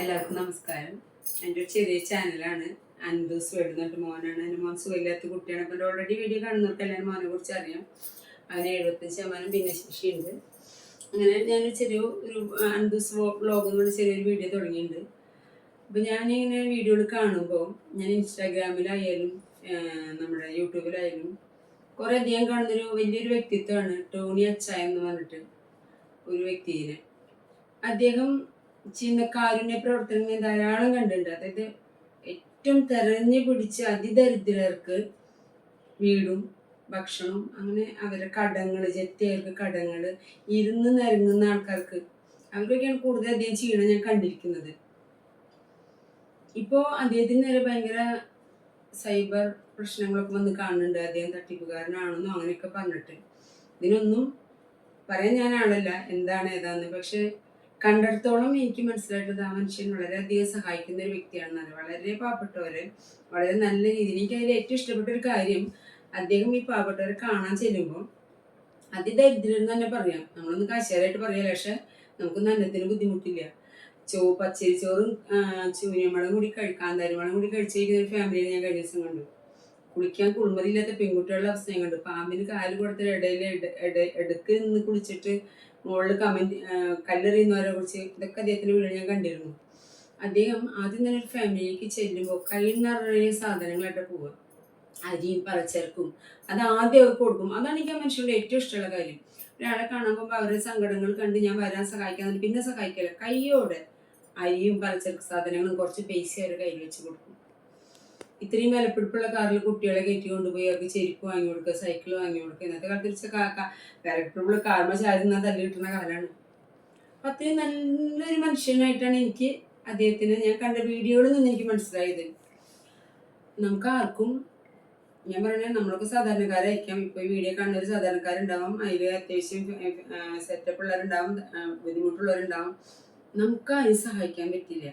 എല്ലാവർക്കും നമസ്കാരം. എന്റെ ചെറിയ ചാനലാണ് അൻദൂസ് വേൾഡ് എന്നിട്ട് മോനാണ്. എന്റെ മോൻ സുഖമില്ലാത്ത കുട്ടിയാണ്. അപ്പോൾ ഓൾറെഡി വീഡിയോ കാണുന്നവർക്ക് എല്ലാവരും മോനെ കുറിച്ച് അറിയാം. അവന് എഴുപത്തഞ്ച് ശതമാനം ഭിന്നശേഷിയുണ്ട്. അങ്ങനെ ഞാൻ ചെറിയ ഒരു അൻദൂസ് വ്ളോഗ് പറഞ്ഞ ചെറിയൊരു വീഡിയോ തുടങ്ങിയിട്ടുണ്ട്. അപ്പോൾ ഞാനിങ്ങനെ വീഡിയോകൾ കാണുമ്പോൾ ഞാൻ ഇൻസ്റ്റാഗ്രാമിലായാലും നമ്മുടെ യൂട്യൂബിലായാലും കുറേ അധികം കാണുന്നൊരു വലിയൊരു വ്യക്തിത്വമാണ് ടോണി അച്ചായ എന്ന് പറഞ്ഞിട്ട് ഒരു വ്യക്തിയെ. അദ്ദേഹം ചെയ്യുന്ന കാരുണ്യ പ്രവർത്തനങ്ങൾ ധാരാളം കണ്ടിട്ടുണ്ട്. അതായത് ഏറ്റവും തെരഞ്ഞു പിടിച്ച് അതിദരിദ്രർക്ക് വീടും ഭക്ഷണവും അങ്ങനെ അവരെ കടങ്ങൾ ജെറ്റിയർക്ക് കടങ്ങൾ ഇരുന്ന് നരങ്ങുന്ന ആൾക്കാർക്ക് അവർക്കൊക്കെയാണ് കൂടുതൽ അദ്ദേഹം ചെയ്യണം ഞാൻ കണ്ടിരിക്കുന്നത്. ഇപ്പോൾ അദ്ദേഹത്തിന് നേരെ ഭയങ്കര സൈബർ പ്രശ്നങ്ങളൊക്കെ വന്ന് കാണുന്നുണ്ട്. അദ്ദേഹം തട്ടിപ്പുകാരനാണെന്നോ അങ്ങനെയൊക്കെ പറഞ്ഞിട്ട്. ഇതിനൊന്നും പറയാൻ ഞാൻ ആളല്ല എന്താണ് ഏതാന്ന്. പക്ഷെ കണ്ടിടത്തോളം എനിക്ക് മനസ്സിലായിട്ടത് ആ മനുഷ്യൻ വളരെയധികം സഹായിക്കുന്ന ഒരു വ്യക്തിയാണ്. വളരെ പാവപ്പെട്ടവരെ വളരെ നല്ല രീതിയിൽ എനിക്ക് അതിൽ ഏറ്റവും ഇഷ്ടപ്പെട്ട ഒരു കാര്യം അദ്ദേഹം ഈ പാവപ്പെട്ടവരെ കാണാൻ ചെല്ലുമ്പോൾ അതിദരിദ്രം എന്ന് തന്നെ പറയാം. നമ്മളൊന്ന് കാശാരായിട്ട് പറയാം പക്ഷെ നമുക്ക് നല്ലതിന് ബുദ്ധിമുട്ടില്ല. ചോ പച്ചരി ചോറും ചൂനിയമ്പളം കൂടി കഴിക്കാൻ തരുവളം കൂടി കഴിച്ചിരിക്കുന്ന ഒരു ഫാമിലിയെ ഞാൻ കഴിഞ്ഞ ദിവസം കണ്ടു. കുളിക്കാൻ കുളിമതിയില്ലാത്ത പെൺകുട്ടികളുടെ അവസ്ഥ ഞാൻ കണ്ടു പാമ്പിന് കാൽ കൊടുത്തിട്ട് ഇടയിൽ എടുക്ക് നിന്ന് കുളിച്ചിട്ട് മുകളിൽ കമന്റ് കല്ലെറിയുന്നവരെ കുറിച്ച് ഇതൊക്കെ അദ്ദേഹത്തിന്റെ വീട് ഞാൻ കണ്ടിരുന്നു. അദ്ദേഹം ആദ്യം തന്നെ ഒരു ഫാമിലിക്ക് ചെല്ലുമ്പോൾ കയ്യിൽ നിറയെ സാധനങ്ങളായിട്ട് പോവുക. അരിയും പറച്ചേർക്കും അത് ആദ്യം അവർക്ക് കൊടുക്കും. അതാണ് എനിക്ക് ആ മനുഷ്യരുടെ ഏറ്റവും ഇഷ്ടമുള്ള കാര്യം. ഒരാളെ കാണുമ്പോൾ അവരുടെ സങ്കടങ്ങൾ കണ്ട് ഞാൻ വരാൻ സഹായിക്കാൻ പിന്നെ സഹായിക്കില്ല. കയ്യോടെ അരിയും പലചരക്ക് സാധനങ്ങളും കുറച്ച് പൈസ അവരുടെ കയ്യിൽ വെച്ച് കൊടുക്കും. ഇത്രയും വിലപ്പിടിപ്പുള്ള കാറിൽ കുട്ടികളെ കയറ്റി കൊണ്ടുപോയി അവർക്ക് ചെരുപ്പ് വാങ്ങി കൊടുക്കുക സൈക്കിൾ വാങ്ങി കൊടുക്കുക ഇന്നത്തെ കാലത്ത് വിലപ്പിടിപ്പുള്ള കാർമ ചാരുന്ന തല്ലി കിട്ടുന്ന കാലമാണ്. അപ്പം അത്രയും നല്ലൊരു മനുഷ്യനായിട്ടാണ് എനിക്ക് അദ്ദേഹത്തിന് ഞാൻ കണ്ട വീഡിയോകളിൽ നിന്ന് എനിക്ക് മനസ്സിലായത്. നമുക്ക് ആർക്കും ഞാൻ പറഞ്ഞ നമ്മളൊക്കെ സാധാരണക്കാരായിരിക്കാം. ഇപ്പോൾ വീഡിയോ കാണുന്ന ഒരു സാധാരണക്കാരുണ്ടാവും. അതിൽ അത്യാവശ്യം സെറ്റപ്പ് ഉള്ളവരുണ്ടാവും ബുദ്ധിമുട്ടുള്ളവരുണ്ടാവും. നമുക്ക് ആരും സഹായിക്കാൻ പറ്റില്ല.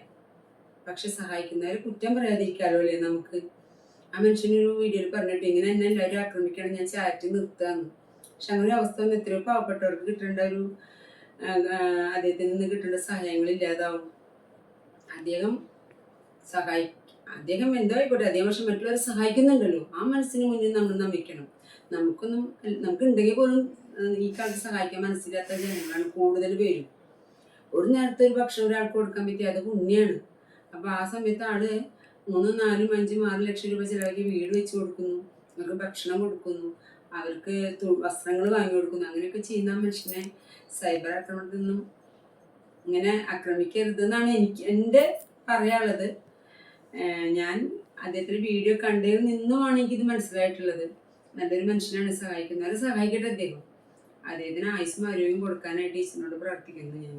പക്ഷെ സഹായിക്കുന്നവരെ കുറ്റം പറയാതിരിക്കാലോ അല്ലേ നമുക്ക്? ആ മനുഷ്യനൊരു വീഡിയോയിൽ പറഞ്ഞിട്ട് ഇങ്ങനെ എന്നെ എല്ലാവരും ആക്രമിക്കണം ഞാൻ ചാറ്റി നിർത്താന്ന് പക്ഷെ അങ്ങനെ അവസ്ഥ വന്ന് എത്രയോ പാവപ്പെട്ടവർക്ക് കിട്ടേണ്ട ഒരു അദ്ദേഹത്തിൽ നിന്ന് കിട്ടേണ്ട സഹായങ്ങൾ ഇല്ലാതാവും. അദ്ദേഹം സഹായി അദ്ദേഹം എന്തോ ആയിക്കോട്ടെ അദ്ദേഹം പക്ഷെ മറ്റുള്ളവരെ സഹായിക്കുന്നുണ്ടല്ലോ. ആ മനസ്സിന് മുന്നിൽ നമ്മൾ നമിക്കണം. നമുക്കൊന്നും നമുക്ക് ഉണ്ടെങ്കിൽ പോലും ഈ കാലത്ത് സഹായിക്കാൻ മനസ്സിലാത്ത ജനങ്ങളാണ് കൂടുതൽ പേരും. ഒരു നേരത്തെ ഒരു ഭക്ഷണം ഒരാൾക്ക് കൊടുക്കാൻ പറ്റിയ അത് പുണ്യാണ്. അപ്പൊ ആ സമയത്ത് ആൾ മൂന്നും നാലും അഞ്ചും ആറ് ലക്ഷം രൂപ ചിലവാക്കി വീട് വെച്ച് കൊടുക്കുന്നു. അവർക്ക് ഭക്ഷണം കൊടുക്കുന്നു. അവർക്ക് വസ്ത്രങ്ങൾ വാങ്ങി കൊടുക്കുന്നു. അങ്ങനെയൊക്കെ ചെയ്യുന്ന മനുഷ്യനെ സൈബർ ആക്രമണത്തിൽ നിന്നും ഇങ്ങനെ ആക്രമിക്കരുത് എന്നാണ് എനിക്ക് എന്റെ പറയാനുള്ളത്. ഞാൻ അദ്ദേഹത്തിന്റെ വീഡിയോ കണ്ടതിൽ നിന്നുമാണ് എനിക്കിത് മനസ്സിലായിട്ടുള്ളത്. നല്ലൊരു മനുഷ്യനാണ് സഹായിക്കുന്നത്. അത് സഹായിക്കട്ടെ അദ്ദേഹം. അദ്ദേഹത്തിന് ആയുസ്സും ആരോഗ്യം കൊടുക്കാനായിട്ട് ഈശ്വരനോട് പ്രാർത്ഥിക്കുന്നു ഞാൻ.